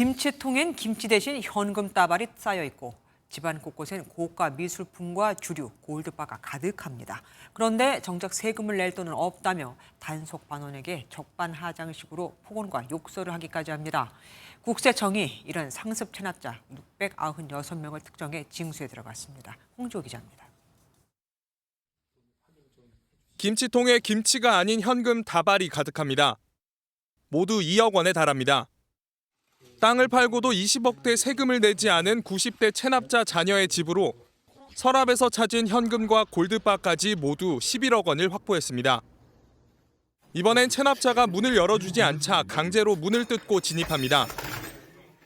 김치통엔 김치 대신 현금 따발이 쌓여 있고 집안 곳곳엔 고가 미술품과 주류, 골드바가 가득합니다. 그런데 정작 세금을 낼 돈은 없다며 단속 반원에게 적반하장식으로 폭언과 욕설을 하기까지 합니다. 국세청이 이런 상습 체납자 696명을 특정해 징수에 들어갔습니다. 홍조 기자입니다. 김치통에 김치가 아닌 현금 다발이 가득합니다. 모두 2억 원에 달합니다. 땅을 팔고도 20억대 세금을 내지 않은 90대 체납자 자녀의 집으로 서랍에서 찾은 현금과 골드바까지 모두 11억 원을 확보했습니다. 이번엔 체납자가 문을 열어주지 않자 강제로 문을 뜯고 진입합니다.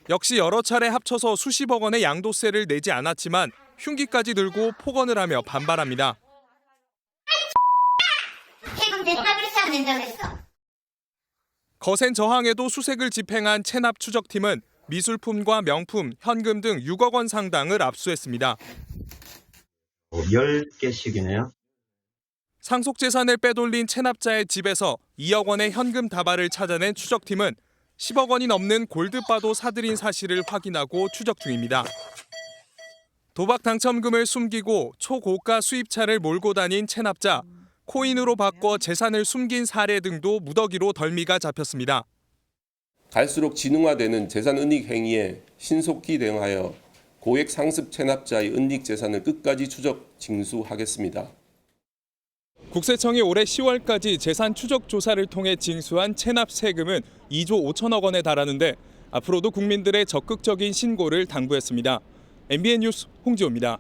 역시 여러 차례 합쳐서 수십억 원의 양도세를 내지 않았지만 흉기까지 들고 폭언을 하며 반발합니다. 세금 대파를 싸낸다고 했어. 거센 저항에도 수색을 집행한 체납 추적팀은 미술품과 명품, 현금 등 6억 원 상당을 압수했습니다. 10개씩이네요. 상속 재산을 빼돌린 체납자의 집에서 2억 원의 현금 다발을 찾아낸 추적팀은 10억 원이 넘는 골드바도 사들인 사실을 확인하고 추적 중입니다. 도박 당첨금을 숨기고 초고가 수입차를 몰고 다닌 체납자, 코인으로 바꿔 재산을 숨긴 사례 등도 무더기로 덜미가 잡혔습니다. 갈수록 지능화되는 재산 은닉 행위에 신속히 대응하여 고액 상습 체납자의 은닉 재산을 끝까지 추적 징수하겠습니다. 국세청이 올해 10월까지 재산 추적 조사를 통해 징수한 체납 세금은 2조 5천억 원에 달하는데 앞으로도 국민들의 적극적인 신고를 당부했습니다. MBN 뉴스 홍지호입니다.